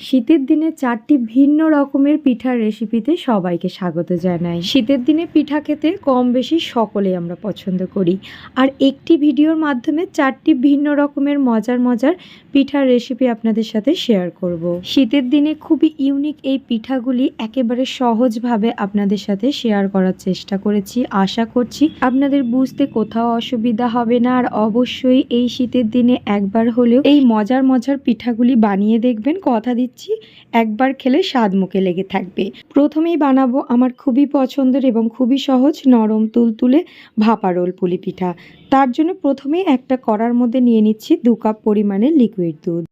শীতের দিনে চারটি ভিন্ন রকমের পিঠার রেসিপিতে সবাইকে স্বাগত জানাই। শীতের দিনে পিঠা খেতে কম বেশি সকলেই আমরা পছন্দ করি। আর একটি ভিডিওর মাধ্যমে চারটি ভিন্ন রকমের মজার মজার পিঠার রেসিপি আপনাদের সাথে শেয়ার করব। শীতের দিনে খুবই ইউনিক এই পিঠাগুলি একেবারে সহজভাবে আপনাদের সাথে শেয়ার করার চেষ্টা করেছি। আশা করছি আপনাদের বুঝতে কোথাও অসুবিধা হবে না। আর অবশ্যই এই শীতের দিনে একবার হলেও এই মজার মজার পিঠাগুলি বানিয়ে দেখবেন। কথা দিচ্ছি, একবার খেলে স্বাদ মুখে লেগে থাকবে। প্রথমেই বানাবো আমার খুবই পছন্দের এবং খুবই সহজ নরম তুলতুলে ভাপা রোল পুলি পিঠা তার জন্য প্রথমেই একটা কড়ার মধ্যে নিয়ে নিচ্ছি দু কাপ পরিমাণে লিকুইড দুধ।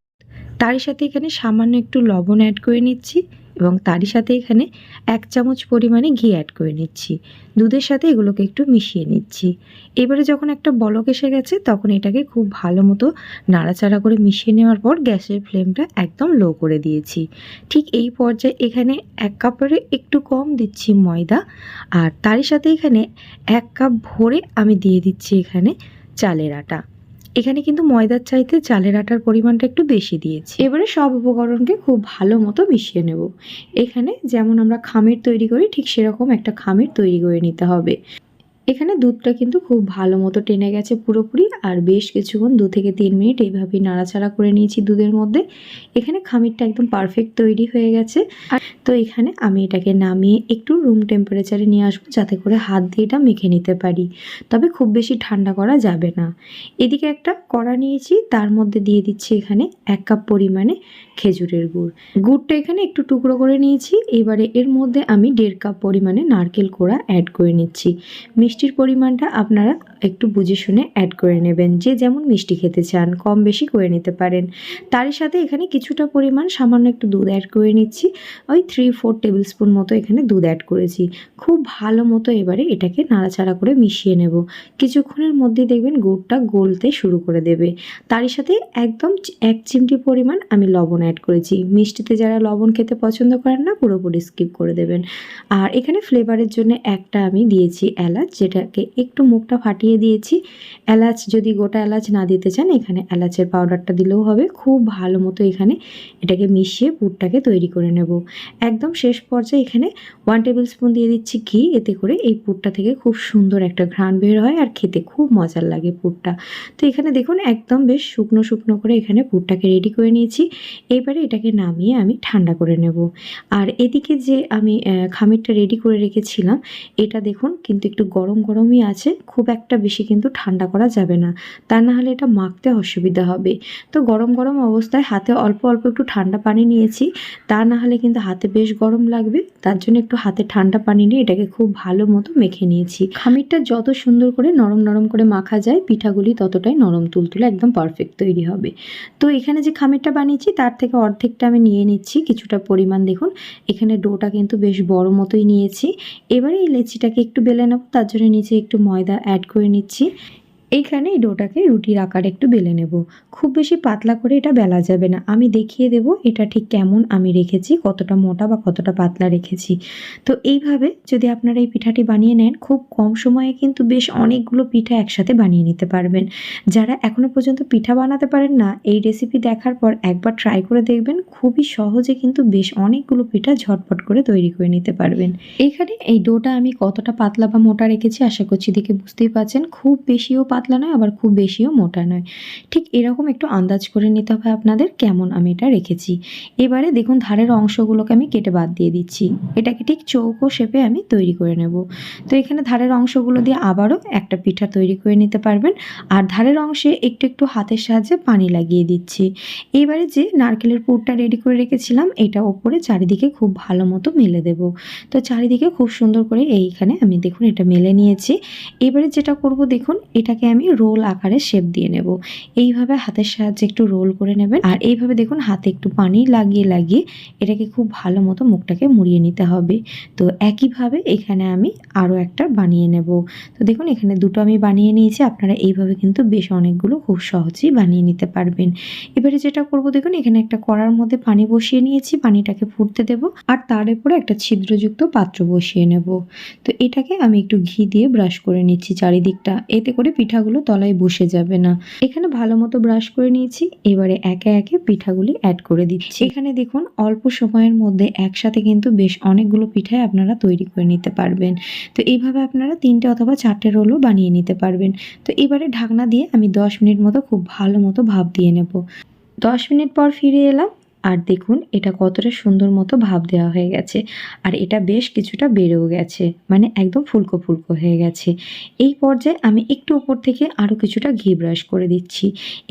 তার সাথে এখানে সামান্য একটু লবণ অ্যাড করে নিচ্ছি। এবং তারই সাথে এখানে এক চামচ পরিমাণে ঘি অ্যাড করে নিচ্ছি। দুধের সাথে এগুলোকে একটু মিশিয়ে নিচ্ছি। এবারে যখন একটা বলক এসে গেছে, তখন এটাকে খুব ভালো মতো নাড়াচাড়া করে মিশিয়ে নেওয়ার পর গ্যাসের ফ্লেমটা একদম লো করে দিয়েছি। ঠিক এই পর্যায়ে এখানে এক কাপের একটু কম দিচ্ছি ময়দা আর তারই সাথে এখানে এক কাপ ভরে আমি দিয়ে দিচ্ছি এখানে চালের আটা। এখানে কিন্তু ময়দার চাইতে চালের আটার পরিমাণটা একটু বেশি দিয়েছি। এবারে সব উপকরণকে খুব ভালো মতো মিশিয়ে নেব। এখানে যেমন আমরা খামির তৈরি করি, ঠিক সেরকম একটা খামির তৈরি করে নিতে হবে। এখানে দুধটা কিন্তু খুব ভালো মতো টেনে গেছে পুরোপুরি, আর বেশ কিছুক্ষণ দু থেকে তিন মিনিট এইভাবেই নাড়াচাড়া করে নিয়েছি দুধের মধ্যে। এখানে খামিরটা একদম পারফেক্ট তৈরি হয়ে গেছে। আর তো এখানে আমি এটাকে নামিয়ে একটু রুম টেম্পারেচারে নিয়ে আসব যাতে করে হাত দিয়ে এটা মেখে নিতে পারি। তবে খুব বেশি ঠান্ডা করা যাবে না। এদিকে একটা কড়া নিয়েছি, তার মধ্যে দিয়ে দিচ্ছি এখানে এক কাপ পরিমাণে খেজুরের গুড়। গুড়টা এখানে একটু টুকরো করে নিয়েছি। এবারে এর মধ্যে আমি দেড় কাপ পরিমাণে নারকেল কোড়া অ্যাড করে নিচ্ছি। মিষ্টির পরিমাণটা আপনারা একটু বুঝে শুনে অ্যাড করে নেবেন। যে যেমন মিষ্টি খেতে চান, কম বেশি করে নিতে পারেন। তারই সাথে এখানে কিছুটা পরিমাণ সামান্য একটু দুধ অ্যাড করে নিচ্ছি। ওই থ্রি ফোর টেবিল স্পুন মতো এখানে দুধ অ্যাড করেছি। খুব ভালো মতো এবারে এটাকে নাড়াচাড়া করে মিশিয়ে নেব। কিছুক্ষণের মধ্যে দেখবেন গুড়টা গলতে শুরু করে দেবে। তারই সাথে একদম এক চিমটি পরিমাণ আমি লবণ অ্যাড করেছি। মিষ্টিতে যারা লবণ খেতে পছন্দ করেন না, পুরোপুরি স্কিপ করে দেবেন। আর এখানে ফ্লেভারের জন্য একটা আমি দিয়েছি এলাচ, যেটাকে একটু মুখটা ফাটিয়ে দিয়েছি। এলাচ যদি গোটা এলাচ না দিতে চান, এখানে এলাচের পাউডারটা দিলেও হবে। খুব ভালো মতো এখানে এটাকে মিশিয়ে পুরটাকে তৈরি করে নেব। একদম শেষ পর্যায়ে এখানে ওয়ান টেবিল স্পুন দিয়ে দিচ্ছি ঘি। এতে করে এই পুরটা থেকে খুব সুন্দর একটা ঘ্রাণ বের হয় আর খেতে খুব মজার লাগে পুরটা। তো এখানে দেখুন, একদম বেশ শুকনো শুকনো করে এখানে পুরটাকে রেডি করে নিয়েছি। এবারে এটাকে নামিয়ে আমি ঠান্ডা করে নেব। আর এদিকে যে আমি খামিরটা রেডি করে রেখেছিলাম, এটা দেখুন কিন্তু একটু গরম গরমই আছে, খুব একটা বেশি কিন্তু ঠান্ডা করা যাবে না। তা না হলে এটা মাখতে অসুবিধা হবে। তো গরম গরম অবস্থায় হাতে অল্প অল্প একটু ঠান্ডা পানি নিয়েছি, তা না হলে কিন্তু হাতে বেশ গরম লাগবে, তার জন্য একটু হাতে ঠান্ডা পানি নিয়ে এটাকে খুব ভালো মতো মেখে নিয়েছি। খামিরটা যত সুন্দর করে নরম নরম করে মাখা যায়, পিঠাগুলি ততটাই নরম তুলতুলে একদম পারফেক্ট তৈরি হবে। তো এখানে যে খামিরটা বানিয়েছি, তার থেকে অর্ধেকটা আমি নিয়ে নিচ্ছি, কিছুটা পরিমাণ দেখুন। এখানে ডোটা কিন্তু বেশ বড় মতোই নিয়েছি। এবারে এই লেচিটাকে একটু বেলে নেব, তার জন্য নিচে একটু ময়দা অ্যাড করে নিচ্ছি। এইখানে এই ডোটাকে রুটির আকারে একটু বেলে নেব। খুব বেশি পাতলা করে এটা বেলা যাবে না। আমি দেখিয়ে দেব এটা ঠিক কেমন আমি রেখেছি, কতটা মোটা বা কতটা পাতলা রেখেছি। তো এইভাবে যদি আপনারা এই পিঠাটি বানিয়ে নেন, খুব কম সময়ে কিন্তু বেশ অনেকগুলো পিঠা একসাথে বানিয়ে নিতে পারবেন। যারা এখনও পর্যন্ত পিঠা বানাতে পারেন না, এই রেসিপি দেখার পর একবার ট্রাই করে দেখবেন, খুবই সহজে কিন্তু বেশ অনেকগুলো পিঠা ঝটপট করে তৈরি করে নিতে পারবেন। এইখানে এই ডোটা আমি কতটা পাতলা বা মোটা রেখেছি আশা করছি দেখে বুঝতেই পারছেন। খুব বেশিও পাতলা নয়, আবার খুব বেশিও মোটা নয়। ঠিক এরকম একটু আন্দাজ করে নিতে হবে আপনাদের কেমন আমি এটা রেখেছি। এবারে দেখুন ধারের অংশগুলোকে আমি কেটে বাদ দিয়ে দিচ্ছি। এটাকে ঠিক চৌকো শেপে আমি তৈরি করে নেব। তো এখানে ধারের অংশগুলো দিয়ে আবারও একটা পিঠা তৈরি করে নিতে পারবেন। আর ধারের অংশে একটু একটু হাতের সাহায্যে পানি লাগিয়ে দিচ্ছি। এবারে যে নারকেলের পুরটা রেডি করে রেখেছিলাম, এটা ওপরে চারিদিকে খুব ভালো মতো মেলে দেব। তো চারিদিকে খুব সুন্দর করে এইখানে আমি দেখুন এটা মেলে নিয়েছি। এবারে যেটা করব দেখুন, এটাকে আমি রোল আকারে শেপ দিয়ে নেব। এইভাবে হাতের সাহায্যে একটু রোল করে নেবেন। আর এইভাবে দেখুন, হাতে একটু পানি লাগিয়ে লাগিয়ে এটাকে খুব ভালো মতো মুখটাকে মুড়িয়ে নিতে হবে। তো একইভাবে এখানে আমি আরও একটা বানিয়ে নেব। তো দেখুন, এখানে দুটো আমি বানিয়ে নিয়েছি। আপনারা এইভাবে কিন্তু বেশ অনেকগুলো খুব সহজেই বানিয়ে নিতে পারবেন। এবারে যেটা করব দেখুন, এখানে একটা কড়ার মধ্যে পানি বসিয়ে নিয়েছি, পানিটাকে ফুটতে দেব। আর তার উপরে একটা ছিদ্রযুক্ত পাত্র বসিয়ে নেব। তো এটাকে আমি একটু ঘি দিয়ে ব্রাশ করে নিচ্ছি চারিদিকটা। এতে করে পিঠা পিঠাগুলো তলায় বসে যাবে না। এখানে ভালো মতো ব্রাশ করে নিয়েছি, এবারে একে একে পিঠাগুলি অ্যাড করে দিচ্ছি। এখানে দেখুন, অল্প সময়ের মধ্যে একসাথে কিন্তু বেশ অনেকগুলো পিঠাই আপনারা তৈরি করে নিতে পারবেন। তো এইভাবে আপনারা তিনটে অথবা চারটে রোলও বানিয়ে নিতে পারবেন। তো এবারে ঢাকনা দিয়ে আমি দশ মিনিট মতো খুব ভালো মতো ভাপ দিয়ে নেব। দশ মিনিট পর ফিরে এলাম আর দেখুন, এটা কতটা সুন্দর মতো ভাব দেওয়া হয়ে গেছে। আর এটা বেশ কিছুটা বেড়েও গেছে মানে একদম ফুলকো ফুলকো হয়ে গেছে। এই পর্যায়ে আমি একটু উপর থেকে আরও কিছুটা ঘি ব্রাশ করে দিচ্ছি।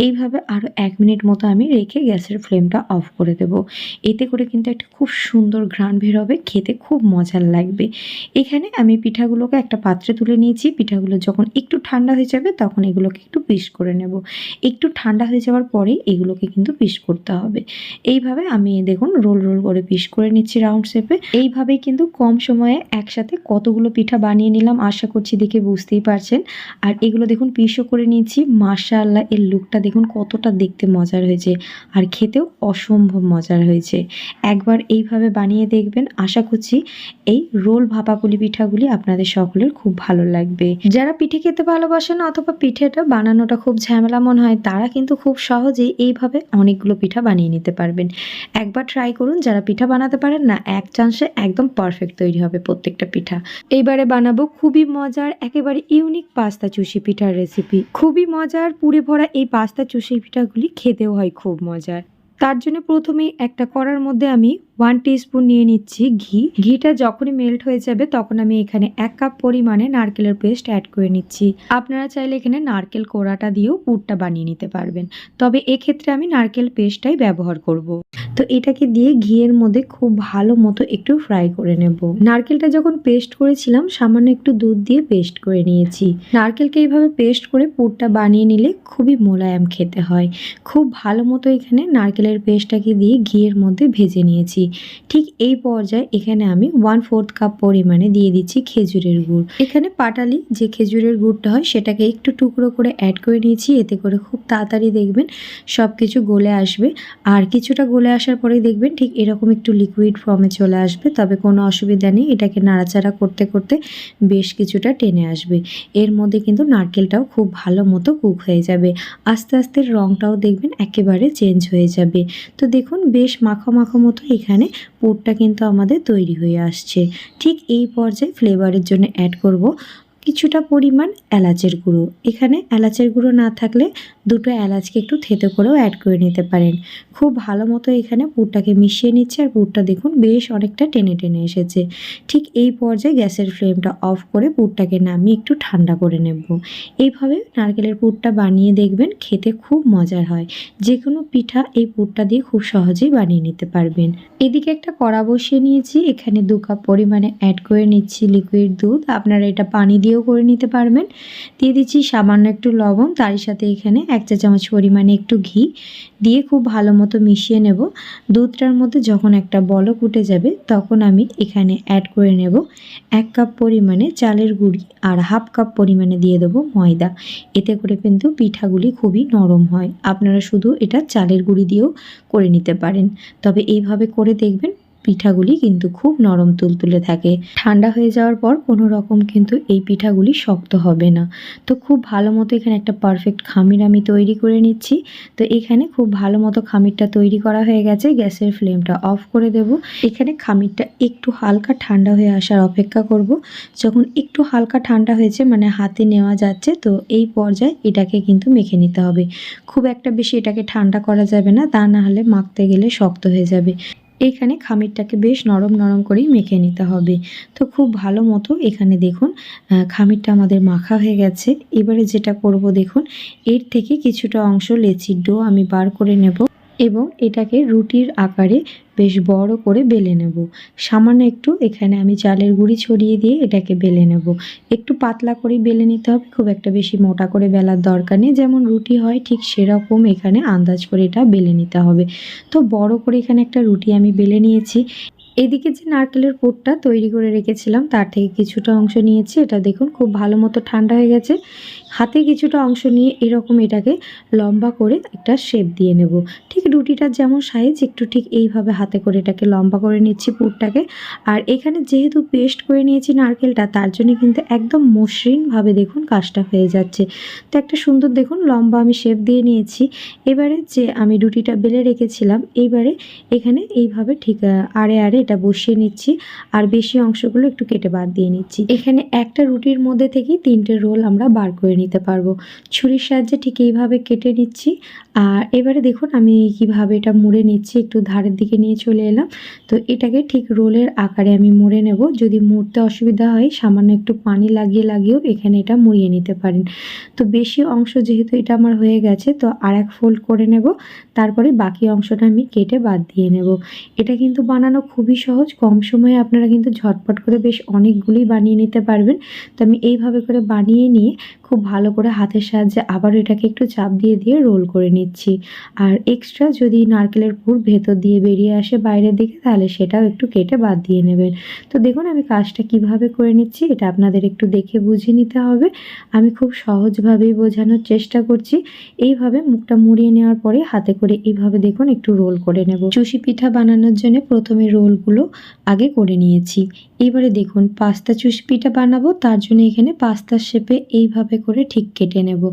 এইভাবে আরও এক মিনিট মতো আমি রেখে গ্যাসের ফ্লেমটা অফ করে দেব। এতে করে কিন্তু একটা খুব সুন্দর ঘ্রাণ বের হবে, খেতে খুব মজার লাগবে। এখানে আমি পিঠাগুলোকে একটা পাত্রে তুলে নিয়েছি। পিঠাগুলো যখন একটু ঠান্ডা হয়ে যাবে, তখন এগুলোকে একটু পিস করে নেব। একটু ঠান্ডা হয়ে যাওয়ার পরে এগুলোকে কিন্তু পিস করতে হবে। এইভাবে আমি দেখুন রোল রোল করে পিস করে নিচ্ছি রাউন্ড শেপে এইভাবেই কিন্তু কম সময়ে একসাথে কতগুলো পিঠা বানিয়ে নিলাম আশা করছি দেখে বুঝতেই পারছেন। আর এগুলো দেখুন পিসও করে নিয়েছি, মাশাআল্লাহ এর লুকটা দেখুন কতটা দেখতে মজার হয়েছে আর খেতেও অসম্ভব মজার হয়েছে। একবার এইভাবে বানিয়ে দেখবেন, আশা করছি এই রোল ভাপাপুলি পিঠাগুলি আপনাদের সকলের খুব ভালো লাগবে। যারা পিঠে খেতে ভালোবাসেন অথবা পিঠেটা বানানোটা খুব ঝামেলা মনে হয়, তারা কিন্তু খুব সহজেই এইভাবে অনেকগুলো পিঠা বানিয়ে নিতে পারবেন। একবার ট্রাই করুন, যারা পিঠা বানাতে পারেন না, এক চান্সে একদম পারফেক্ট তৈরি হবে প্রত্যেকটা পিঠা। এইবারে বানাবো খুবই মজার, একেবারে ইউনিক পাস্তা চুষি পিঠার রেসিপি খুবই মজার পুরে ভরা এই পাস্তা চুষি পিঠাগুলি খেতেও হয় খুব মজার। তার জন্য প্রথমেই একটা কড়ার মধ্যে আমি ওয়ান স্পুন নিয়ে নিচ্ছি ঘি। ঘিটা যখনই মেল্ট হয়ে যাবে তখন আমি এখানে এক কাপ পরিমাণে নারকেলের পেস্ট অ্যাড করে নিচ্ছি। আপনারা চাইলে এখানে নারকেল কোড়াটা দিয়েও পুরটা বানিয়ে নিতে পারবেন। তবে এক্ষেত্রে আমি নারকেল পেস্টটাই ব্যবহার করব। তো এটাকে দিয়ে ঘিয়ের মধ্যে খুব ভালো মতো একটু ফ্রাই করে নেব। নারকেলটা যখন পেস্ট করেছিলাম, সামান্য একটু দুধ দিয়ে পেস্ট করে নিয়েছি। নারকেলকে এইভাবে পেস্ট করে পুরটা বানিয়ে নিলে খুবই মোলায়েম খেতে হয়। খুব ভালো মতো এখানে নারকেলের পেস্টটাকে দিয়ে ঘিয়ের মধ্যে ভেজে নিয়েছি। ঠিক এই পর্যায়ে এখানে আমি ওয়ান ফোর্থ কাপ পরিমাণে দিয়ে দিচ্ছি খেজুরের গুড়। এখানে পাটালি যে খেজুরের গুড়টা হয়, সেটাকে একটু টুকরো করে অ্যাড করে নিয়েছি। এতে করে খুব তাড়াতাড়ি দেখবেন সব কিছু গলে আসবে। আর কিছুটা গলে আসার পরেই দেখবেন ঠিক এরকম একটু লিকুইড ফর্মে চলে আসবে। তবে কোনো অসুবিধা নেই, এটাকে নাড়াচাড়া করতে করতে বেশ কিছুটা টেনে আসবে। এর মধ্যে কিন্তু নারকেলটাও খুব ভালো মতো কুক হয়ে যাবে। আস্তে আস্তে রঙটাও দেখবেন একেবারে চেঞ্জ হয়ে যাবে। তো দেখুন, বেশ মাখো মাখো মতো এখানে পুরটা কিন্তু আমাদের তৈরি হয়ে আসছে। ঠিক এই পর্যায়ে ফ্লেভারের জন্য অ্যাড করব। কিছুটা পরিমাণ এলাচের গুঁড়ো। এখানে এলাচের গুঁড়ো না থাকলে দুটো এলাচকে একটু থেতো করেও অ্যাড করে নিতে পারেন। খুব ভালো মতো এখানে পুরটাকে মিশিয়ে নিচ্ছে আর পুরটা দেখুন বেশ অনেকটা টেনে টেনে এসেছে। ঠিক এই পর্যায়ে গ্যাসের ফ্লেমটা অফ করে পুরটাকে নামিয়ে একটু ঠান্ডা করে নেব। এইভাবে নারকেলের পুরটা বানিয়ে দেখবেন খেতে খুব মজার হয়। যে কোনো পিঠা এই পুরটা দিয়ে খুব সহজেই বানিয়ে নিতে পারবেন। এদিকে একটা কড়া বসিয়ে নিয়েছি। এখানে দু কাপ পরিমাণে অ্যাড করে নিচ্ছি লিকুইড দুধ। আপনারা এটা পানি দিয়েও করে নিতে পারবেন। দিয়ে দিচ্ছি সামান্য একটু লবণ, তারই সাথে এখানে এক চা চামচ পরিমাণে একটু ঘি দিয়ে খুব ভালো মতো মিশিয়ে নেব। দুধটার মধ্যে যখন একটা বলক উঠে যাবে, তখন আমি এখানে অ্যাড করে নেব এক কাপ পরিমাণে চালের গুঁড়ি আর হাফ কাপ পরিমাণে দিয়ে দেবো ময়দা। এতে করে কিন্তু পিঠাগুলি খুবই নরম হয়। আপনারা শুধু এটা চালের গুঁড়ি দিয়েও করে নিতে পারেন। তবে এইভাবে করে দেখবেন পিঠাগুলি কিন্তু খুব নরম তুলতুলে থাকে। ঠান্ডা হয়ে যাওয়ার পর কোনো রকম কিন্তু এই পিঠাগুলি শক্ত হবে না। তো খুব ভালো মতো এখানে একটা পারফেক্ট খামির আমি তৈরি করে নিচ্ছি। তো এখানে খুব ভালো মতো খামিরটা তৈরি করা হয়ে গেছে। গ্যাসের ফ্লেমটা অফ করে দেব। এখানে খামিরটা একটু হালকা ঠান্ডা হয়ে আসার অপেক্ষা করব। যখন একটু হালকা ঠান্ডা হয়েছে মানে হাতে নেওয়া যাচ্ছে, তো এই পর্যায়ে এটাকে কিন্তু মেখে নিতে হবে। খুব একটা বেশি এটাকে ঠান্ডা করা যাবে না, তা না হলে মাখতে গেলে শক্ত হয়ে যাবে। এইখানে খামিরটাকে বেশ নরম নরম করেই মেখে নিতে হবে। তো খুব ভালো মতো এখানে দেখুন খামিরটা আমাদের মাখা হয়ে গেছে। এবারে যেটা করব দেখুন, এর থেকে কিছুটা অংশ লেচির ডো আমি বার করে নেব। এবং এটাকে রুটির আকারে বেশ বড় করে বেলে নেব। সামান্য একটু এখানে আমি চালের গুঁড়ি ছড়িয়ে দিয়ে এটাকে বেলে নেব। একটু পাতলা করে বেলে নিতে হবে, খুব একটা বেশি মোটা করে বেলার দরকার নেই। যেমন রুটি হয়, ঠিক সেরকম এখানে আন্দাজ করে এটা বেলে নিতে হবে। তো বড় করে এখানে একটা রুটি আমি বেলে নিয়েছি। এদিকে যে নারকেলের পুরটা তৈরি করে রেখেছিলাম, তার থেকে কিছুটা অংশ নিয়েছি। এটা দেখুন, খুব ভালো মতো ঠান্ডা হয়ে গেছে। হাতে কিছুটা অংশ নিয়ে এরকম এটাকে লম্বা করে একটা শেপ দিয়ে নেব। ঠিক রুটিটার যেমন সাইজ একটু ঠিক এইভাবে হাতে করে এটাকে লম্বা করে নিচ্ছি পুরটাকে। আর এখানে যেহেতু পেস্ট করে নিয়েছি নারকেলটা, তার জন্য কিন্তু একদম মসৃণভাবে দেখুন কাজটা হয়ে যাচ্ছে। তো একটা সুন্দর দেখুন লম্বা আমি শেপ দিয়ে নিয়েছি। এবারে যে আমি রুটিটা বেলে রেখেছিলাম, এইবারে এখানে এইভাবে ঠিক আড়ে আড়ে এটা বসিয়ে নিচ্ছি। আর বেশি অংশগুলো একটু কেটে বাদ দিয়ে নিচ্ছি। এখানে একটা রুটির মধ্যে থেকেই তিনটে রোল আমরা বার করে নিতে পারব। ছুরির সাহায্যে ঠিক এইভাবে কেটে নিচ্ছি। আর এবারে দেখুন আমি কীভাবে এটা মুড়ে নিচ্ছি, একটু ধারের দিকে নিয়ে চলে এলাম। তো এটাকে ঠিক রোলের আকারে আমি মুড়ে নেব। যদি মুড়তে অসুবিধা হয়, সামান্য একটু পানি লাগিয়ে লাগিয়েও এখানে এটা মুড়িয়ে নিতে পারেন। তো বেশি অংশ যেহেতু এটা আমার হয়ে গেছে, তো আর এক ফোল্ড করে নেব। তারপরে বাকি অংশটা আমি কেটে বাদ দিয়ে নেব। এটা কিন্তু বানানো খুবই সহজ। কম সময়ে আপনারা কিন্তু ঝটপট করে বেশ অনেকগুলি বানিয়ে নিতে পারবেন। তো আমি এইভাবে করে বানিয়ে নিয়ে খুব ভালো করে হাতের সাহায্যে আবার এটাকে একটু চাপ দিয়ে দিয়ে রোল করে নিচ্ছি। আর এক্সট্রা যদি নারকেলের পুর ভেতর দিয়ে বেরিয়ে আসে বাইরের দিকে, তাহলে সেটাও একটু কেটে বাদ দিয়ে নেবেন। তো দেখুন আমি কাজটা কীভাবে করে নিচ্ছি, এটা আপনাদের একটু দেখে বুঝে নিতে হবে। আমি খুব সহজভাবেই বোঝানোর চেষ্টা করছি। এইভাবে মুখটা মুড়িয়ে নেওয়ার পরে হাতে করে এইভাবে দেখুন একটু রোল করে নেব। চুষি পিঠা বানানোর জন্য প্রথমে রোলগুলো আগে করে নিয়েছি। এবারে দেখুন পাস্তা চুষি পিঠা বানাবো, তার জন্য এখানে পাস্তার শেপে এইভাবে করে ঠিক কেটে নেব।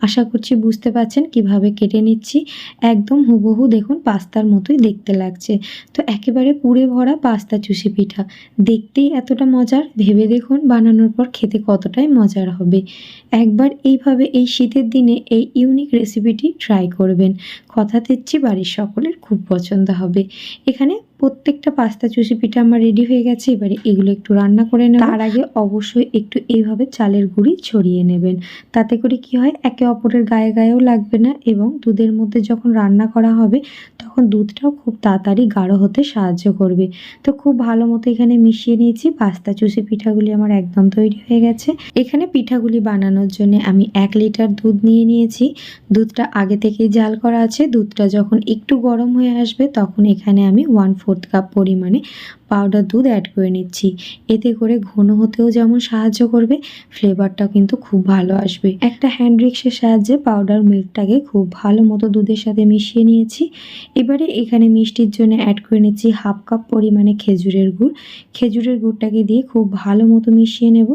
আশা করছি বুঝতে পারছেন কীভাবে কেটে নিচ্ছি। একদম হুবহু দেখুন পাস্তার মতোই দেখতে লাগছে। তো একেবারে পুড়ে ভরা পাস্তা চুষি পিঠা। দেখতেই এতটা মজার। ভেবে দেখুন বানানোর পর খেতে কতটাই মজার হবে। একবার এইভাবে এই শীতের দিনে এই ইউনিক রেসিপিটি ট্রাই করবেন। কথা দিচ্ছি বাড়ির সকলের খুব পছন্দ হবে। এখানে প্রত্যেকটা পাস্তা চুষি পিঠা আমার রেডি হয়ে গেছে। এবারে এগুলো একটু রান্না করে নেব। তার আগে অবশ্যই একটু এইভাবে চালের গুঁড়ি ছড়িয়ে নেবেন। তাতে করে কি হয়, একে অপরের গায়ে গায়েও লাগবে না এবং দুধের মধ্যে যখন রান্না করা হবে, তখন দুধটাও খুব তাড়াতাড়ি গাঢ় হতে সাহায্য করবে। তো খুব ভালো মতো এখানে মিশিয়ে নিয়েছি। পাস্তা চুষি পিঠাগুলি আমার একদম তৈরি হয়ে গেছে। এখানে পিঠাগুলি বানানোর জন্য আমি এক লিটার দুধ নিয়ে নিয়েছি। দুধটা আগে থেকেই জাল করা আছে। দুধটা যখন একটু গরম হয়ে আসবে, তখন এখানে আমি ওয়ান ফোর্থ কাপ পরিমাণে পাউডার দুধ অ্যাড করে নিচ্ছি। এতে করে ঘন হতেও যেমন সাহায্য করবে ফ্লেভারটাও কিন্তু খুব ভালো আসবে। একটা হ্যান্ড রিক্সের সাহায্যে পাউডার মিল্কটাকে খুব ভালো মতো দুধের সাথে মিশিয়ে নিয়েছি। এবারে এখানে মিষ্টির জন্য অ্যাড করে নিচ্ছি হাফ কাপ পরিমাণে খেজুরের গুড়। খেজুরের গুড়টাকে দিয়ে খুব ভালো মতো মিশিয়ে নেব।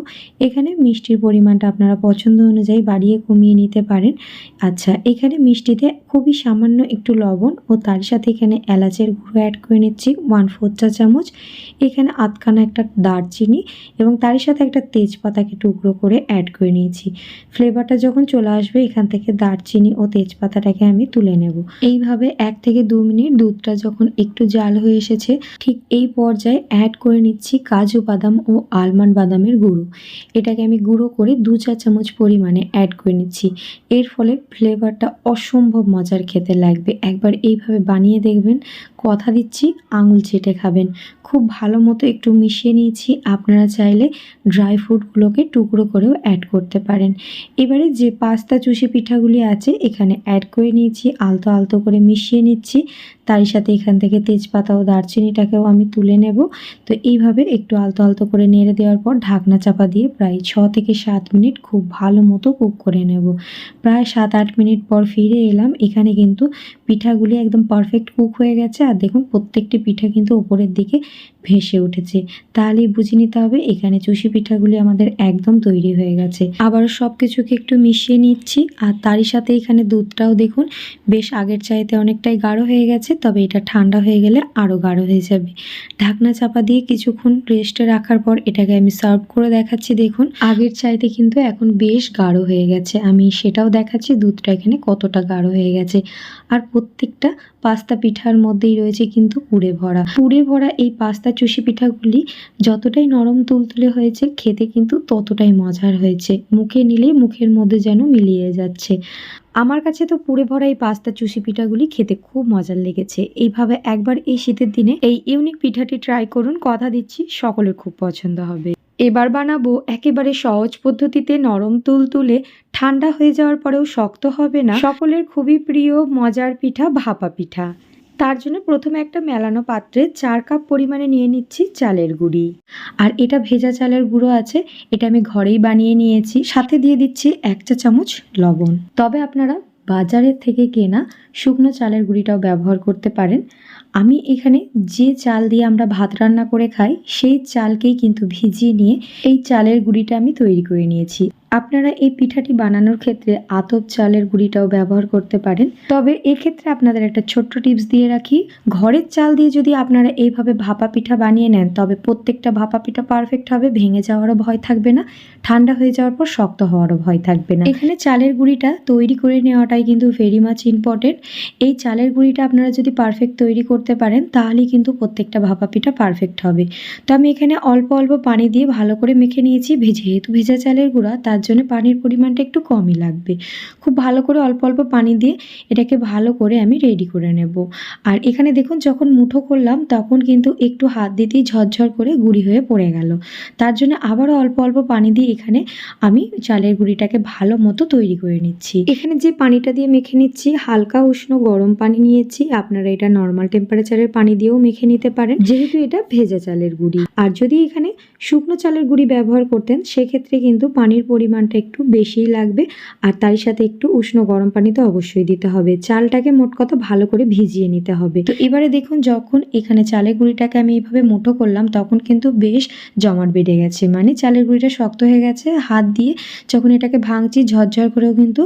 এখানে মিষ্টির পরিমাণটা আপনারা পছন্দ অনুযায়ী বাড়িয়ে কমিয়ে নিতে পারেন। আচ্ছা এখানে মিষ্টিতে খুবই সামান্য একটু লবণ ও তার সাথে এখানে এলাচের গুঁড়ো অ্যাড করে নিচ্ছি ওয়ান ফোর চা চামচ এখানে আধখানা একটা দারচিনি এবং তারই সাথে একটা তেজপাতাকে টুকরো করে অ্যাড করে নিয়েছি। ফ্লেভারটা যখন চলে আসবে, এখান থেকে দারচিনি ও তেজপাতাটাকে আমি তুলে নেব। এইভাবে এক থেকে দু মিনিট দুধটা যখন একটু জাল হয়ে এসেছে, ঠিক এই পর্যায়ে অ্যাড করে নিচ্ছি কাজু বাদাম ও আলমন্ড বাদামের গুঁড়ো। এটাকে আমি গুঁড়ো করে দু চা চামচ পরিমাণে অ্যাড করে নিচ্ছি। এর ফলে ফ্লেভারটা অসম্ভব মজার খেতে লাগবে। একবার এইভাবে বানিয়ে দেখবেন, কথা দিচ্ছি, আঙুল চেটে খাবেন। খুব ভালো মতো একটু মিশিয়ে নিয়েছি। আপনারা চাইলে ড্রাই ফ্রুটগুলোকে টুকরো করেও অ্যাড করতে পারেন। এবারে যে পাস্তা, চুষি পিঠাগুলি আছে, এখানে অ্যাড করে নিয়েছি। আলতো আলতো করে মিশিয়ে নিচ্ছি। তারই সাথে এখান থেকে তেজপাতা ও দারচিনিটাকেও আমি তুলে নেব। তো এইভাবে একটু আলতো আলতো করে নেড়ে দেওয়ার পর ঢাকনা চাপা দিয়ে প্রায় ছ থেকে সাত মিনিট খুব ভালো মতো কুক করে নেব। প্রায় সাত আট মিনিট পর ফিরে এলাম। এখানে কিন্তু পিঠাগুলি একদম পারফেক্ট কুক হয়ে গেছে। আর দেখুন, প্রত্যেকটি পিঠা কিন্তু ওপরের দিকে ভেসে উঠেছে। তাহলেই বুঝে নিতে হবে এখানে চুষি পিঠাগুলি আমাদের একদম তৈরি হয়ে গেছে। আবার সব কিছুকে একটু মিশিয়ে নিচ্ছি। আর তারই সাথে এখানে দুধটাও দেখুন, বেশ আগের চাইতে অনেকটাই গাঢ় হয়ে গেছে, তবে এটা ঠান্ডা হয়ে গেলে আরও গাঢ় হয়ে যাবে। ঢাকনা চাপা দিয়ে কিছুক্ষণ রেস্টে রাখার পর এটাকে আমি সার্ভ করে দেখাচ্ছি, দেখুন। আগের চাইতে কিন্তু এখন বেশ গাঢ় হয়ে গেছে। আমি সেটাও দেখাচ্ছি, দুধটা এখানে কতটা গাঢ় হয়ে গেছে। আর প্রত্যেকটা পাস্তা পিঠার মধ্যেই রয়েছে কিন্তু পুড়ে ভরা। পুড়ে ভরা এই পাস্তা চুষি পিঠাগুলি যতটাই নরম তুলতুলে হয়েছে, খেতে কিন্তু ততটাই মজার হয়েছে। মুখে নিলেই মুখের মধ্যে যেন মিলিয়ে যাচ্ছে। আমার কাছে তো পুড়ে ভরা এই পাস্তা চুষি পিঠাগুলি খেতে খুব মজার লেগেছে। এইভাবে একবার এই শীতের দিনে এই ইউনিক পিঠাটি ট্রাই করুন, কথা দিচ্ছি, সকলের খুব পছন্দ হবে। এবার বানাবো একেবারে সহজ পদ্ধতিতে নরম তুল তুলে ঠান্ডা হয়ে যাওয়ার পরেও শক্ত হবে না। সকলের খুবই প্রিয় মজার পিঠা ভাপা পিঠা। তার জন্য প্রথমে একটা মেলানো পাত্রে চার কাপ পরিমাণে নিয়ে নিচ্ছি চালের গুঁড়ি। আর এটা ভেজা চালের গুঁড়ো আছে, এটা আমি ঘরেই বানিয়ে নিয়েছি। সাথে দিয়ে দিচ্ছি এক চা চামচ লবণ। তবে আপনারা বাজারের থেকে কেনা শুকনো চালের গুঁড়িটাও ব্যবহার করতে পারেন। আমি এখানে যে চাল দিয়ে আমরা ভাত রান্না করে খাই, সেই চালকেই কিন্তু ভিজিয়ে নিয়ে এই চালের গুঁড়িটা আমি তৈরি করে নিয়েছি। আপনারা এই পিঠাটি বানানোর ক্ষেত্রে আতপ চালের গুঁড়িটাও ব্যবহার করতে পারেন। তবে এক্ষেত্রে আপনাদের একটা ছোট্ট টিপস দিয়ে রাখি। ঘরের চাল দিয়ে যদি আপনারা এইভাবে ভাপা পিঠা বানিয়ে নেন, তবে প্রত্যেকটা ভাপা পিঠা পারফেক্ট হবে, ভেঙে যাওয়ারও ভয় থাকবে না। ঠান্ডা হয়ে যাওয়ার পর শক্ত হওয়ারও ভয় থাকবে না। এখানে চালের গুঁড়িটা তৈরি করে নেওয়াটাই কিন্তু ভেরি মাচ ইম্পর্টেন্ট এই চালের গুঁড়িটা আপনারা যদি পারফেক্ট তৈরি করতে পারেন তাহলেই কিন্তু প্রত্যেকটা ভাপা পিঠা পারফেক্ট হবে। তো আমি এখানে অল্প অল্প পানি দিয়ে ভালো করে মেখে নিয়েছি। ভেজে যেহেতু ভেজা চালের গুঁড়া জন্য পানির পরিমাণটা একটু কমই লাগবে। খুব ভালো করে অল্প অল্প পানি দিয়ে এটাকে ভালো করে আমি রেডি করে নেব। আর এখানে দেখুন, যখন মুঠো করলাম, তখন কিন্তু একটু হাত দিতেই ঝরঝর করে গুঁড়ি হয়ে পড়ে গেল। তার জন্য আবারও অল্প অল্প পানি দিয়ে এখানে আমি চালের গুঁড়িটাকে ভালো মতো তৈরি করে নিচ্ছি। এখানে যে পানিটা দিয়ে মেখে নিচ্ছি, হালকা উষ্ণ গরম পানি নিয়েছি। আপনারা এটা নর্মাল টেম্পারেচারের পানি দিয়েও মেখে নিতে পারেন। যেহেতু এটা ভেজা চালের গুঁড়ি। আর যদি এখানে শুকনো চালের গুঁড়ি ব্যবহার করতেন, সেক্ষেত্রে কিন্তু পানির পরিমাণটা একটু বেশিই লাগবে। আর তার সাথে একটু উষ্ণ গরম পানি তো অবশ্যই দিতে হবে। চালটাকে মোট কথা ভালো করে ভিজিয়ে নিতে হবে। তো এবারে দেখুন, যখন এখানে চালের গুঁড়িটাকে আমি এইভাবে মুঠো করলাম, তখন কিন্তু বেশ জমাট বেড়ে গেছে। মানে চালের গুঁড়িটা শক্ত হয়ে গেছে, হাত দিয়ে যখন এটাকে ভাঙছি, ঝরঝর করেও কিন্তু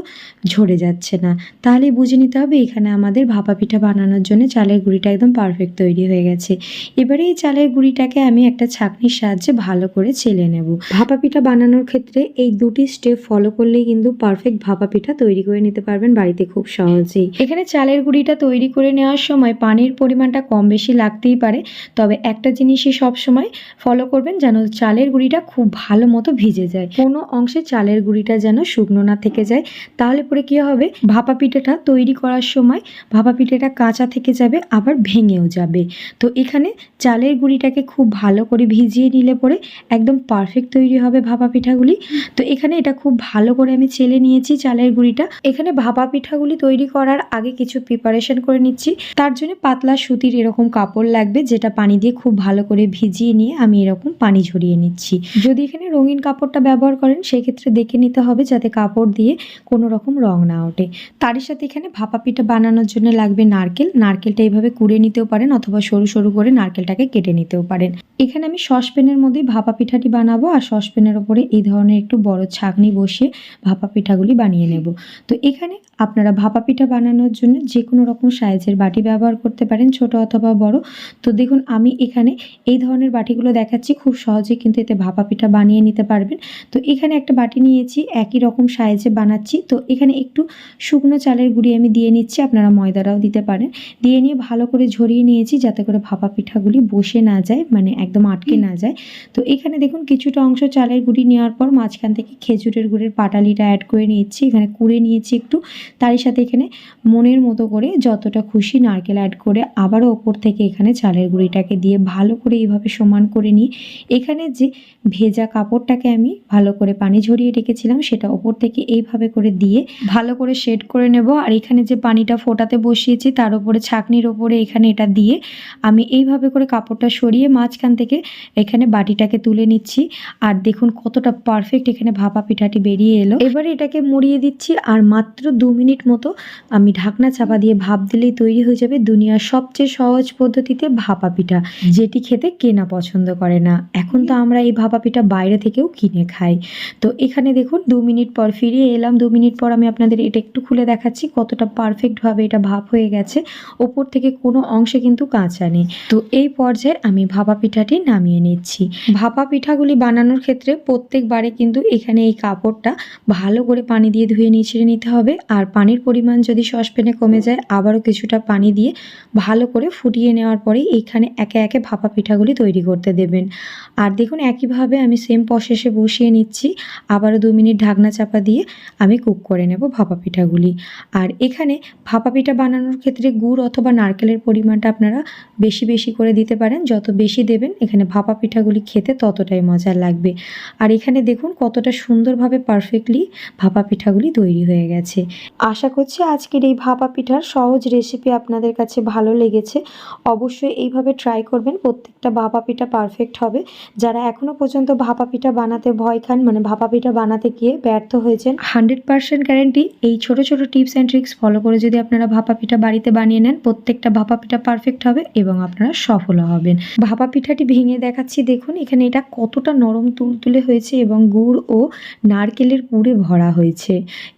ঝরে যাচ্ছে না। তাহলে বুঝে নিতে হবে, এখানে আমাদের ভাপা পিঠা বানানোর জন্য চালের গুঁড়িটা একদম পারফেক্ট তৈরি হয়ে গেছে। এবারে এই চালের গুঁড়িটাকে আমি একটা ছাঁকনির সাহায্যে ভালো করে ছেলে নেব। ভাপা পিঠা বানানোর ক্ষেত্রে এই দুটি স্টেপ ফলো করলেই কিন্তু পারফেক্ট ভাপা পিঠা তৈরি করে নিতে পারবেন বাড়িতে খুব সহজেই। এখানে চালের গুঁড়িটা তৈরি করে নেওয়ার সময় পানির পরিমাণটা কম বেশি লাগতেই পারে, তবে একটা জিনিসই সব সময় ফলো করবেন যেন চালের গুঁড়িটা খুব ভালো মতো ভিজে যায়। কোনো অংশে চালের গুঁড়িটা যেন শুকনো না থেকে যায়, তাহলে পরে কি হবে? ভাপা পিঠাটা তৈরি করার সময় ভাপা পিঠাটা কাঁচা থেকে যাবে, আবার ভেঙেও যাবে। তো এখানে চালের গুঁড়িটাকে খুব ভালো করে ভিজিয়ে নিলে পরে একদম পারফেক্ট তৈরি হবে ভাপা পিঠাগুলি তো এখানে এটা খুব ভালো করে আমি চেলে নিয়েছি চালের গুঁড়িটা। এখানে ভাপা পিঠাগুলি তৈরি করার আগে কিছু প্রিপারেশন করে নিচ্ছি। তার জন্য পাতলা সুতির এরকম কাপড় লাগবে যেটা পানি দিয়ে খুব ভালো করে ভিজিয়ে নিয়ে আমি এরকম পানি ঝরিয়ে নিচ্ছি। যদি এখানে রঙিন কাপড়টা ব্যবহার করেন, সেক্ষেত্রে দেখে নিতে হবে যাতে কাপড় দিয়ে কোনো রকম রং না ওঠে। তারই সাথে এখানে ভাপা পিঠা বানানোর জন্য লাগবে নারকেল। নারকেলটা এইভাবে কুড়ে নিতেও পারেন অথবা সরু সরু করে নারকেলটাকে কেটে নিতেও পারেন। এখানে আমি সসপ্যানের মধ্যেই ভাপা পিঠাটি বানাবো। আর সসপ্যানের ওপরে এই ধরনের একটু বড় ছাঁকনি বসিয়ে ভাপা পিঠাগুলি বানিয়ে নেব। তো এখানে আপনারা ভাপা পিঠা বানানোর জন্য যে কোনো রকম সাইজের বাটি ব্যবহার করতে পারেন, ছোট অথবা বড়। তো দেখুন, আমি এখানে এই ধরনের বাটিগুলো দেখাচ্ছি, খুব সহজে কিন্তু এতে ভাপা পিঠা বানিয়ে নিতে পারবেন। তো এখানে একটা বাটি নিয়েছি, একই রকম সাইজে বানাচ্ছি। তো এখানে একটু শুকনো চালের গুঁড়ি আমি দিয়ে নিচ্ছি, আপনারা ময়দাটাও দিতে পারেন। দিয়ে নিয়ে ভালো করে ঝরিয়ে নিয়েছি, যাতে করে ভাপা পিঠাগুলি বসে না যায় মানে একদম আটকে না যায়। তো এখানে দেখুন, কিছুটা অংশ চালের গুঁড়ি নেওয়ার পর মাঝখান থেকে খেজুরের গুড়ের পাটালিটা অ্যাড করে নিয়েছি, এখানে কুড়ে নিয়েছি একটু। তারই সাথে এখানে মনের মতো করে যতটা খুশি নারকেল অ্যাড করে আবারও ওপর থেকে এখানে চালের গুঁড়িটাকে দিয়ে ভালো করে এইভাবে সমান করে নিয়ে এখানে যে ভেজা কাপড়টাকে আমি ভালো করে পানি ঝরিয়ে রেখেছিলাম, সেটা ওপর থেকে এইভাবে করে দিয়ে ভালো করে শেড করে নেব। আর এখানে যে পানিটা ফোটাতে বসিয়েছি, তার উপরে ছাকনির ওপরে এখানে এটা দিয়ে আমি এইভাবে করে কাপড়টা সরিয়ে মাঝখান থেকে এখানে বাটিটাকে তুলে নিচ্ছি। আর দেখুন কতটা পারফেক্ট এখানে ভাপা পিঠাটি বেরিয়ে এলো। এবারে এটাকে মুড়িয়ে দিচ্ছি আর মাত্র দু মিনিট মতো আমি ঢাকনা চাপা দিয়ে ভাপ দিলেই তৈরি হয়ে যাবে দুনিয়ার সবচেয়ে সহজ পদ্ধতিতে ভাপা পিঠা, যেটি খেতে কেনা পছন্দ করে না। এখন তো আমরা এই ভাপা পিঠা বাইরে থেকেও কিনে খাই। তো এখানে দেখুন, দু মিনিট পর ফিরিয়ে এলাম। দু মিনিট পর আমি আপনাদের এটা একটু খুলে দেখাচ্ছি কতটা পারফেক্টভাবে এটা ভাপ হয়ে গেছে। ওপর থেকে কোনো অংশে কিন্তু কাঁচা নেই। তো এই পর্যায়ে আমি ভাপা পিঠাটি নামিয়ে নিচ্ছি। ভাপা পিঠাগুলি বানানোর ক্ষেত্রে প্রত্যেকবারে কিন্তু এখানে এই কাপড়টা ভালো করে পানি দিয়ে ধুয়ে নিচড়ে নিতে হবে। আর পানির পরিমাণ যদি সসপ্যানে কমে যায়, আবারও কিছুটা পানি দিয়ে ভালো করে ফুটিয়ে নেওয়ার পরেই এইখানে একে একে ভাপা পিঠাগুলি তৈরি করতে দেবেন। আর দেখুন একইভাবে আমি সেম প্রসেসে বসিয়ে নিচ্ছি। আবারও দু মিনিট ঢাকনা চাপা দিয়ে আমি কুক করে নেব ভাপা পিঠাগুলি। আর এখানে ভাপা পিঠা বানানোর ক্ষেত্রে গুড় অথবা নারকেলের পরিমাণটা আপনারা বেশি বেশি করে দিতে পারেন। যত বেশি দেবেন, এখানে ভাপা পিঠাগুলি খেতে ততটাই মজার লাগবে। আর এখানে দেখুন কতটা সুন্দরভাবে পারফেক্টলি ভাপা পিঠাগুলি তৈরি হয়ে গেছে। আশা করছি আজকের এই ভাপা পিঠার সহজ রেসিপি আপনাদের কাছে ভালো লেগেছে। অবশ্যই এইভাবে ট্রাই করবেন, প্রত্যেকটা ভাপা পিঠা পারফেক্ট হবে। যারা এখনও পর্যন্ত ভাপা পিঠা বানাতে ভয় খান মানে ভাপা পিঠা বানাতে গিয়ে ব্যর্থ হয়েছেন হান্ড্রেড পার্সেন্ট গ্যারেন্টি এই ছোট ছোট টিপস অ্যান্ড ট্রিক্স ফলো করে যদি আপনারা ভাপা পিঠা বাড়িতে বানিয়ে নেন, প্রত্যেকটা ভাপা পিঠা পারফেক্ট হবে এবং আপনারা সফল হবেন। ভাপা পিঠাটি ভেঙে দেখাচ্ছি, দেখুন এখানে এটা কতটা নরম তুলতুলে হয়েছে এবং গুড় ও নারকেলের পুরে ভরা হয়েছে।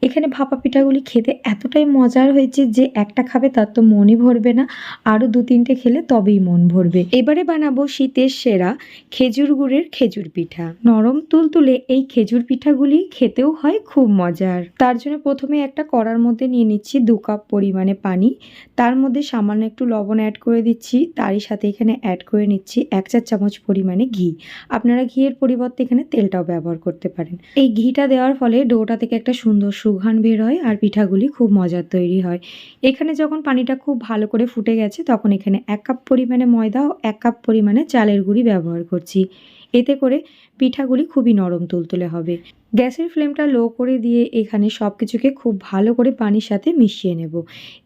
এখানে ভাপা পিঠাগুলি খেতে এতটাই মজার হয়েছে যে একটা খাবে তার তো মনই ভরবে না, আরও দু তিনটে খেলে তবেই মন ভরবে। এবারে বানাবো শীতের সেরা খেজুর গুড়ের খেজুর পিঠা। নরম তুলতুলে এই খেজুর পিঠাগুলি খেতেও হয় খুব মজার। তার জন্য প্রথমে একটা কড়ার মধ্যে নিয়ে নিচ্ছি দু কাপ পরিমাণে পানি। তার মধ্যে সামান্য একটু লবণ অ্যাড করে দিচ্ছি। তারই সাথে এখানে অ্যাড করে নিচ্ছি এক চার চামচ পরিমাণে ঘি। আপনারা ঘিয়ের পরিবর্তে এখানে তেলটাও ব্যবহার করতে পারেন। এই ঘিটা দেওয়ার ফলে ডোটা থেকে একটা সুন্দর সুঘ্রাণ বের হয় আর পিঠাগুলি খুব মজার তৈরি হয়। এখানে যখন পানিটা খুব ভালো করে ফুটে গেছে, তখন এখানে এক কাপ পরিমাণে ময়দা ও এক কাপ পরিমাণে চালের গুঁড়ি ব্যবহার করছি। এতে করে পিঠাগুলি খুবই নরম তুলতুলে হবে। গ্যাসের ফ্লেমটা লো করে দিয়ে এখানে সব কিছুকে খুব ভালো করে পানির সাথে মিশিয়ে নেব।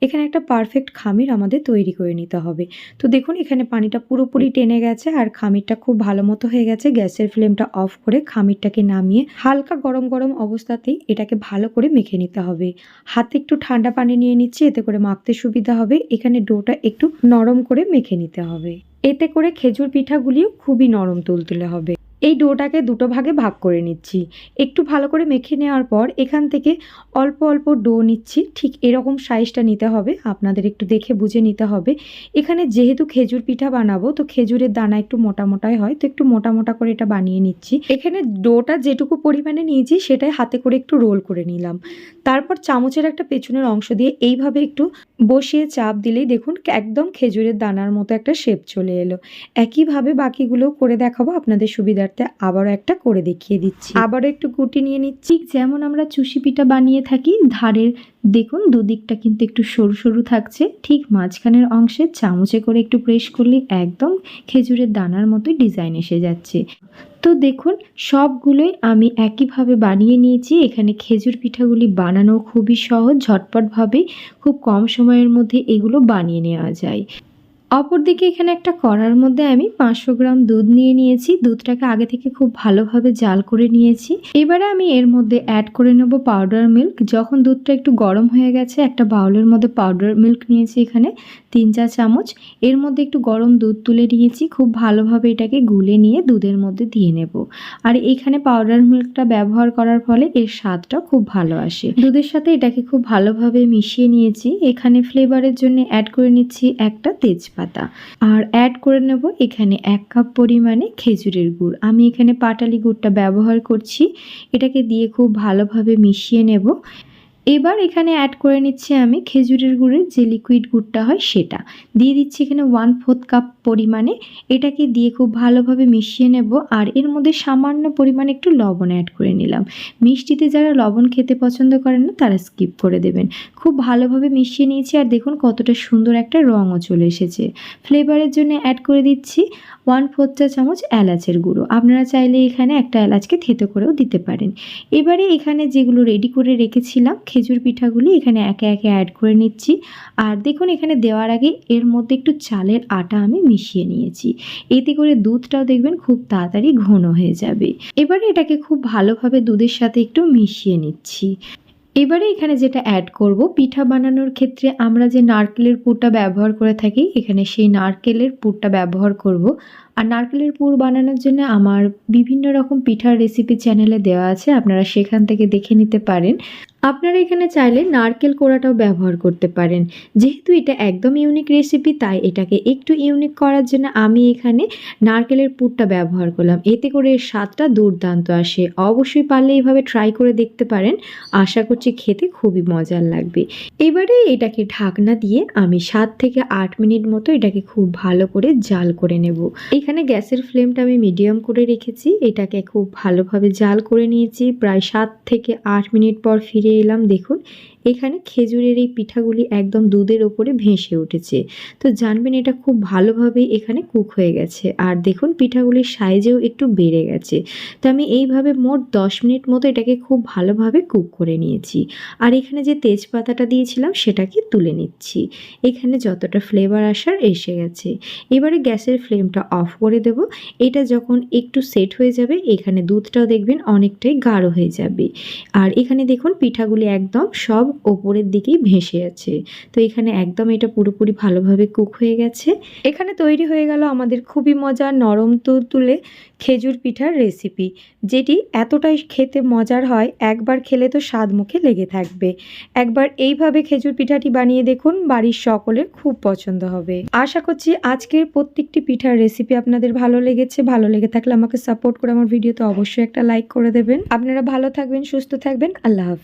এখানে একটা পারফেক্ট খামির আমাদের তৈরি করে নিতে হবে। তো দেখুন, এখানে পানিটা পুরোপুরি টেনে গেছে আর খামিরটা খুব ভালো মতো হয়ে গেছে। গ্যাসের ফ্লেমটা অফ করে খামিরটাকে নামিয়ে হালকা গরম গরম অবস্থাতেই এটাকে ভালো করে মেখে নিতে হবে। হাতে একটু ঠান্ডা পানি নিয়ে নিচ্ছি, এতে করে মাখতে সুবিধা হবে। এখানে ডোটা একটু নরম করে মেখে নিতে হবে। এতে করে খেজুর পিঠাগুলিও খুবই নরম তুলতুলে হবে। এই ডোটাকে দুটো ভাগে ভাগ করে নিচ্ছি। একটু ভালো করে মেখে নেওয়ার পর এখান থেকে অল্প অল্প ডো নিচ্ছি। ঠিক এরকম সাইজটা নিতে হবে। আপনাদের একটু দেখে বুঝে নিতে হবে। এখানে যেহেতু খেজুর পিঠা বানাবো, তো খেজুরের দানা একটু মোটা মোটাই হয়, তো একটু মোটা মোটা করে এটা বানিয়ে নিচ্ছি। এখানে ডোটা যেটুকু পরিমাণে নিয়েছি, সেটাই হাতে করে একটু রোল করে নিলাম। তারপর চামচের একটা পেছনের অংশ দিয়ে এইভাবে একটু বসিয়ে চাপ দিলেই দেখুন একদম খেজুরের দানার মতো একটা শেপ চলে এলো। একইভাবে বাকিগুলোও করে দেখাবো, আপনাদের সুবিধার্থে আবারও একটা করে দেখিয়ে দিচ্ছি। আবারও একটু গুটি নিয়ে নিচ্ছি। যেমন আমরা চুষি পিঠা বানিয়ে থাকি, ধারের দেখুন দুদিকটা কিন্তু একটু সরু সরু থাকছে। ঠিক মাঝখানের অংশে চামচে করে একটু প্রেস করলে একদম খেজুরের দানার মতোই ডিজাইন এসে যাচ্ছে। তো দেখুন, সবগুলোই আমি একইভাবে বানিয়ে নিয়েছি। এখানে খেজুর পিঠাগুলি বানানো খুবই সহজ, ঝটপটভাবে খুব কম সময়ের মধ্যে এগুলো বানিয়ে নেওয়া যায়। অপরদিকে এখানে একটা কড়ার মধ্যে আমি পাঁচশো গ্রাম দুধ নিয়ে নিয়েছি। দুধটাকে আগে থেকে খুব ভালোভাবে জাল করে নিয়েছি। এবারে আমি এর মধ্যে অ্যাড করে নেব পাউডার মিল্ক যখন দুধটা একটু গরম হয়ে গেছে, একটা বাউলের মধ্যে পাউডার মিল্ক নিয়েছি এখানে তিন চা চামচ। এর মধ্যে একটু গরম দুধ তুলে নিয়েছি। খুব ভালোভাবে এটাকে গুলে নিয়ে দুধের মধ্যে দিয়ে নেব। আর এখানে পাউডার মিল্কটা ব্যবহার করার ফলে এর স্বাদটা খুব ভালো আসে। দুধের সাথে এটাকে খুব ভালোভাবে মিশিয়ে নিয়েছি। এখানে ফ্লেভারের জন্য অ্যাড করে নিচ্ছি একটা তেজপাতা। আর অ্যাড করে নেব এখানে এক কাপ পরিমাণে খেজুরের গুড়। আমি এখানে পাটালি গুড়টা ব্যবহার করছি। এটাকে দিয়ে খুব ভালোভাবে মিশিয়ে নেব। এবার এখানে অ্যাড করে নিচ্ছি আমি খেজুরের গুড়ের যে লিকুইড গুড়টা হয় সেটা। দিয়ে দিচ্ছি এখানে ওয়ান ফোর্থ কাপ পরিমাণে। এটাকে দিয়ে খুব ভালোভাবে মিশিয়ে নেব আর এর মধ্যে সামান্য পরিমাণে একটু লবণ অ্যাড করে নিলাম। মিষ্টিতে যারা লবণ খেতে পছন্দ করেন না, তারা স্কিপ করে দেবেন। খুব ভালোভাবে মিশিয়ে নিয়েছি আর দেখুন কতটা সুন্দর একটা রঙও চলে এসেছে। ফ্লেভারের জন্য অ্যাড করে দিচ্ছি। ওয়ান ফোর্থ চা চামচ এলাচের গুঁড়ো। আপনারা চাইলে এখানে একটা এলাচকে থেতো করেও দিতে পারেন। এবারে এখানে যেগুলো রেডি করে রেখেছিলাম, খেজুর পিঠাগুলি এখানে একে একে অ্যাড করে নিচ্ছি। আর দেখুন, এখানে দেওয়ার আগে এর মধ্যে একটু চালের আটা আমি মিশিয়ে নিয়েছি। এতে করে দুধটাও দেখবেন খুব তাড়াতাড়ি ঘন হয়ে যাবে। এবারে এটাকে খুব ভালোভাবে দুধের সাথে একটু মিশিয়ে নিচ্ছি। এবারে এখানে যেটা অ্যাড করব, পিঠা বানানোর ক্ষেত্রে আমরা যে নারকেলের পুরটা ব্যবহার করে থাকি, এখানে সেই নারকেলের পুরটা ব্যবহার করব। আর নারকেলের পুর বানানোর জন্য আমার বিভিন্ন রকম পিঠার রেসিপি চ্যানেলে দেওয়া আছে, আপনারা সেখান থেকে দেখে নিতে পারেন। আপনারা এখানে চাইলে নারকেল কোড়াটাও ব্যবহার করতে পারেন। যেহেতু এটা একদম ইউনিক রেসিপি তাই এটাকে একটু ইউনিক করার জন্য আমি এখানে নারকেলের পুরটা ব্যবহার করলাম। এতে করে এর স্বাদটা দুর্দান্ত আসে। অবশ্যই পারলে এইভাবে ট্রাই করে দেখতে পারেন। আশা করছি খেতে খুবই মজার লাগবে। এবারে এটাকে ঢাকনা দিয়ে আমি সাত থেকে আট মিনিট মতো এটাকে খুব ভালো করে জাল করে নেব। এখানে গ্যাসের ফ্লেমটা আমি মিডিয়াম করে রেখেছি। এটাকে খুব ভালোভাবে জাল করে নিয়েছি। প্রায় সাত থেকে আট মিনিট পর ফিরে এলাম দেখুন এখানে খেজুরের এই পিঠাগুলি একদম দুধের ওপরে ভেসে উঠেছে। তো জানবেন এটা খুব ভালোভাবেই এখানে কুক হয়ে গেছে। আর দেখুন, পিঠাগুলির সাইজেও একটু বেড়ে গেছে। তো আমি এইভাবে মোট দশ মিনিট মতো এটাকে খুব ভালোভাবে কুক করে নিয়েছি। আর এখানে যে তেজপাতাটা দিয়েছিলাম, সেটাকে তুলে নিচ্ছি। এখানে যতটা ফ্লেভার আসার এসে গেছে। এবারে গ্যাসের ফ্লেমটা অফ করে দেব। এটা যখন একটু সেট হয়ে যাবে, এখানে দুধটাও দেখবেন অনেকটাই গাঢ় হয়ে যাবে। আর এখানে দেখুন, পিঠাগুলি একদম সব ওপরের দিকেই ভেসে আছে। তো এখানে একদম এটা পুরোপুরি ভালোভাবে কুক হয়ে গেছে। এখানে তৈরি হয়ে গেল আমাদের খুবই মজার নরম তুলে খেজুর পিঠার রেসিপি যেটি এতটাই খেতে মজার হয়, একবার খেলে তো স্বাদ মুখে লেগে থাকবে। একবার এইভাবে খেজুর পিঠাটি বানিয়ে দেখুন, বাড়ির সকলের খুব পছন্দ হবে। আশা করছি আজকের প্রত্যেকটি পিঠার রেসিপি আপনাদের ভালো লেগেছে। ভালো লেগে থাকলে আমাকে সাপোর্ট করে আমার ভিডিওতে অবশ্যই একটা লাইক করে দেবেন। আপনারা ভালো থাকবেন, সুস্থ থাকবেন। আল্লাহ হাফিজ।